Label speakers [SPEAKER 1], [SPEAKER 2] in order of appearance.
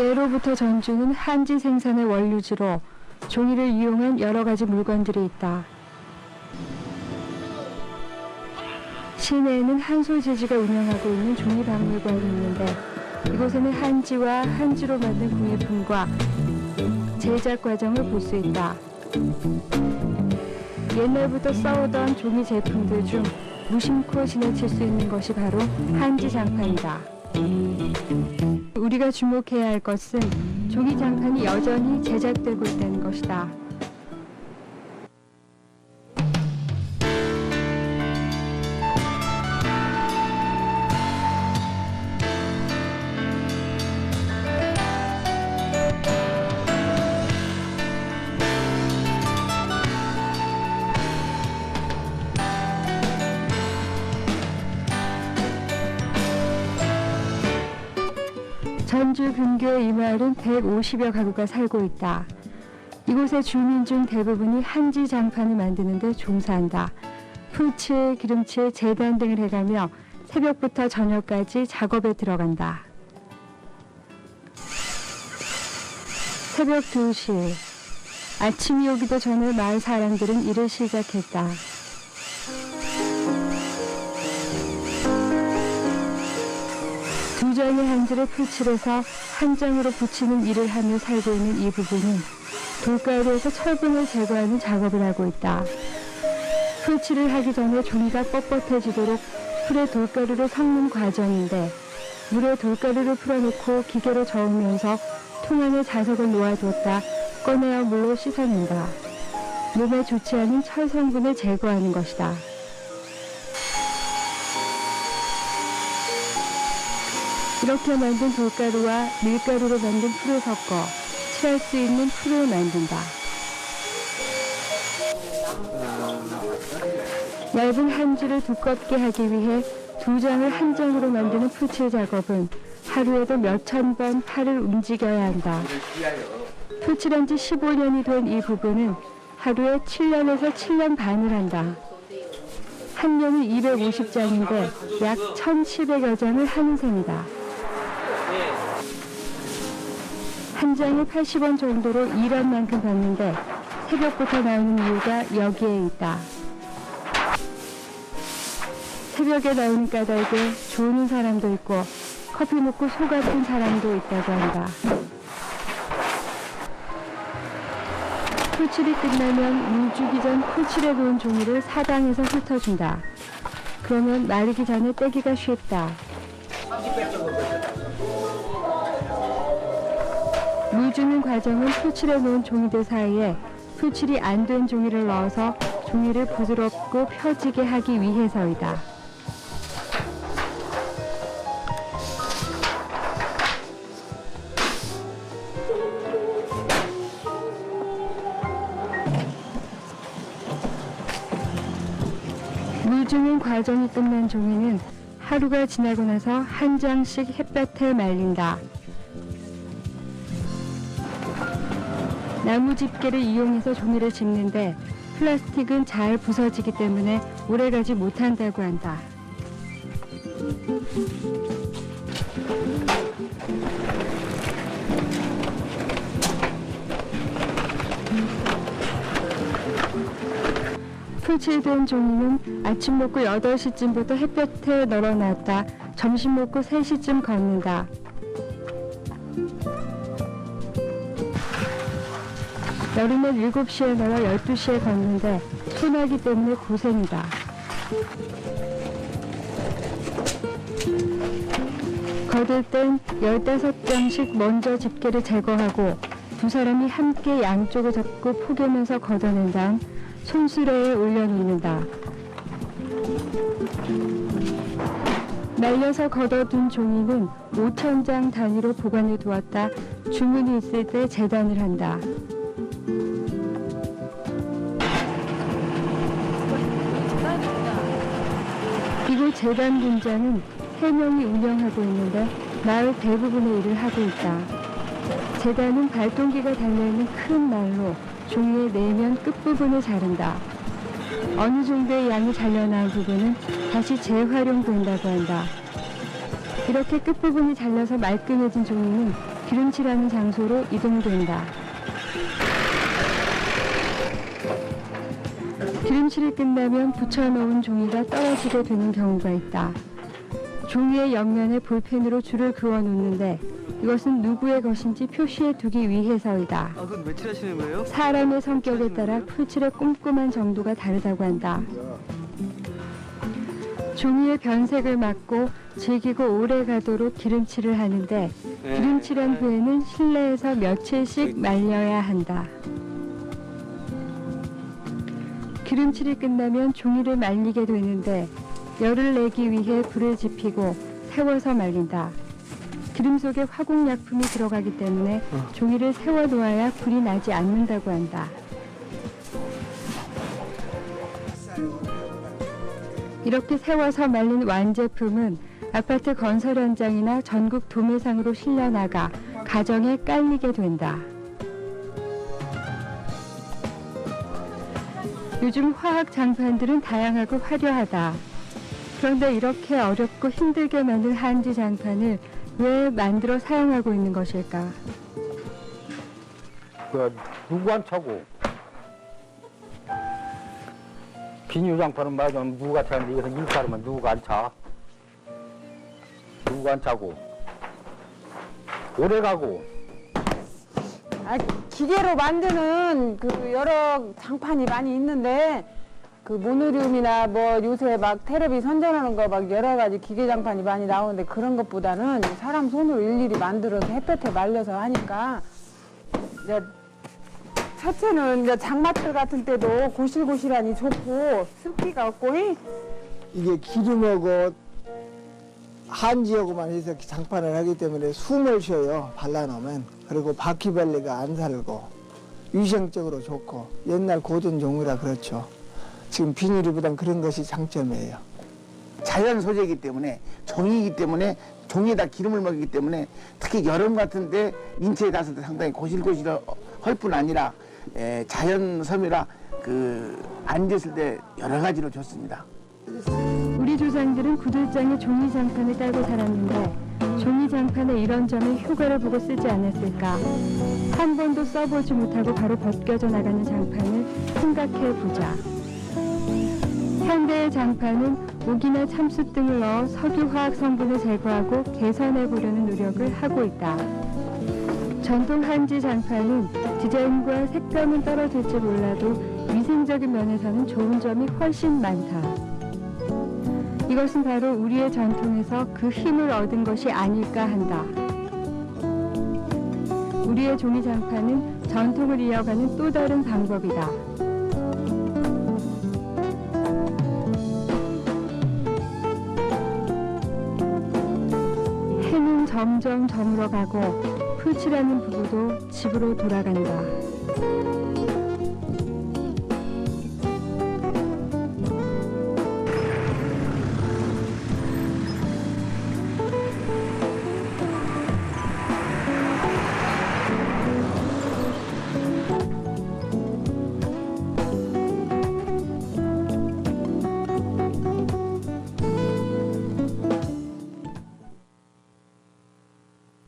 [SPEAKER 1] 예로부터 전주는 한지 생산의 원류지로 종이를 이용한 여러 가지 물건들이 있다. 시내에는 한솔제지가 운영하고 있는 종이박물관이 있는데 이곳에는 한지와 한지로 만든 공예품과 제작 과정을 볼 수 있다. 옛날부터 써오던 종이 제품들 중 무심코 지나칠 수 있는 것이 바로 한지 장판이다. 우리가 주목해야 할 것은 종이 장판이 여전히 제작되고 있다는 것이다. 전주 근교의 이 마을은 150여 가구가 살고 있다. 이곳의 주민 중 대부분이 한지 장판을 만드는 데 종사한다. 풀칠, 기름칠, 재단 등을 해가며 새벽부터 저녁까지 작업에 들어간다. 새벽 2시. 아침이 오기도 전에 마을 사람들은 일을 시작했다. 두 장의 한지를 풀칠해서 한 장으로 붙이는 일을 하며 살고 있는 이 부부는 돌가루에서 철분을 제거하는 작업을 하고 있다. 풀칠을 하기 전에 종이가 뻣뻣해지도록 풀에 돌가루를 섞는 과정인데 물에 돌가루를 풀어놓고 기계로 저으면서 통 안에 자석을 놓아두었다 꺼내어 물로 씻어낸다. 몸에 좋지 않은 철 성분을 제거하는 것이다. 이렇게 만든 돌가루와 밀가루로 만든 풀을 섞어 칠할 수 있는 풀을 만든다. 얇은 한 줄을 두껍게 하기 위해 두 장을 한 장으로 만드는 풀칠 작업은 하루에도 몇 천 번 팔을 움직여야 한다. 풀칠한 지 15년이 된 이 부부는 하루에 7년에서 7년 반을 한다. 한 년은 250장인데 약 1,700여 장을 하는 셈이다. 한 장에 80원 정도로 일한 만큼 받는데 새벽부터 나오는 이유가 여기에 있다. 새벽에 나오는 까닭에 좋은 사람도 있고 커피 먹고 소 같은 사람도 있다고 한다. 풀칠이 끝나면 물 주기 전 풀칠해 놓은 종이를 사당에서 훑어준다. 그러면 마르기 전에 떼기가 쉽다. 물 주는 과정은 풀칠해 놓은 종이들 사이에 풀칠이 안 된 종이를 넣어서 종이를 부드럽고 펴지게 하기 위해서이다. 물 주는 과정이 끝난 종이는 하루가 지나고 나서 한 장씩 햇볕에 말린다. 나무 집게를 이용해서 종이를 집는데 플라스틱은 잘 부서지기 때문에 오래가지 못한다고 한다. 풀칠된 종이는 아침 먹고 8시쯤부터 햇볕에 널어놨다 점심 먹고 3시쯤 걷는다. 여름엔 7시에 나와 12시에 걷는데 소나기 때문에 고생이다. 걷을 땐 15장씩 먼저 집게를 제거하고 두 사람이 함께 양쪽을 잡고 포개면서 걷어낸 다음 손수레에 올려놓는다. 말려서 걷어둔 종이는 5천 장 단위로 보관해 두었다 주문이 있을 때 재단을 한다. 이곳 재단 공장은 3명이 운영하고 있는데 마을 대부분의 일을 하고 있다. 재단은 발동기가 달려있는 큰 말로 종이의 내면 끝부분을 자른다. 어느 정도의 양이 잘려나온 부분은 다시 재활용된다고 한다. 이렇게 끝부분이 잘려서 말끔해진 종이는 기름칠하는 장소로 이동된다. 기름칠이 끝나면 붙여놓은 종이가 떨어지게 되는 경우가 있다. 종이의 옆면에 볼펜으로 줄을 그어 놓는데 이것은 누구의 것인지 표시해 두기 위해서이다.
[SPEAKER 2] 아, 그건 며칠 하시는 거예요?
[SPEAKER 1] 사람의 성격에 따라 풀칠의 꼼꼼한 정도가 다르다고 한다. 종이의 변색을 막고 질기고 오래 가도록 기름칠을 하는데
[SPEAKER 2] 네.
[SPEAKER 1] 기름칠한 후에는 실내에서 며칠씩 말려야 한다. 기름칠이 끝나면 종이를 말리게 되는데 열을 내기 위해 불을 지피고 세워서 말린다. 기름 속에 화공약품이 들어가기 때문에 종이를 세워 놓아야 불이 나지 않는다고 한다. 이렇게 세워서 말린 완제품은 아파트 건설 현장이나 전국 도매상으로 실려 나가 가정에 깔리게 된다. 요즘 화학 장판들은 다양하고 화려하다. 그런데 이렇게 어렵고 힘들게 만든 한지 장판을 왜 만들어 사용하고 있는 것일까?
[SPEAKER 3] 그안 차고 비닐 장판은 말하자 누가 차는데 이것은 밀가루만 누가 안 차? 누가 안 차고 오래 가고
[SPEAKER 4] 아, 기계로 만드는 그 여러 장판이 많이 있는데 그 모노리움이나 뭐 요새 막 테레비 선전하는 거 막 여러 가지 기계 장판이 많이 나오는데 그런 것보다는 사람 손으로 일일이 만들어서 햇볕에 말려서 하니까 이제 첫째는 이제 장마철 같은 때도 고실고실하니 좋고 습기가 없고 이
[SPEAKER 5] 이게 기름하고 한지하고만 해서 장판을 하기 때문에 숨을 쉬어요 발라놓으면. 그리고 바퀴벌레가 안 살고 위생적으로 좋고 옛날 고전 종이라 그렇죠. 지금 비닐이보단 그런 것이 장점이에요.
[SPEAKER 6] 자연 소재이기 때문에 종이기 때문에 종이에다 기름을 먹이기 때문에 특히 여름 같은데 인체에 닿았을 때 상당히 고실고실할 뿐 아니라 에, 자연 섬이라 그 앉았을 때 여러 가지로 좋습니다.
[SPEAKER 1] 조상들은 구들장에 종이 장판을 깔고 살았는데 종이 장판의 이런 점에 효과를 보고 쓰지 않았을까? 한 번도 써보지 못하고 바로 벗겨져 나가는 장판을 생각해 보자. 현대의 장판은 옥이나 참수 등을 넣어 석유화학 성분을 제거하고 개선해 보려는 노력을 하고 있다. 전통 한지 장판은 디자인과 색감은 떨어질지 몰라도 위생적인 면에서는 좋은 점이 훨씬 많다. 이것은 바로 우리의 전통에서 그 힘을 얻은 것이 아닐까 한다. 우리의 종이 장판은 전통을 이어가는 또 다른 방법이다. 해는 점점 저물어가고 풀칠하는 부부도 집으로 돌아간다.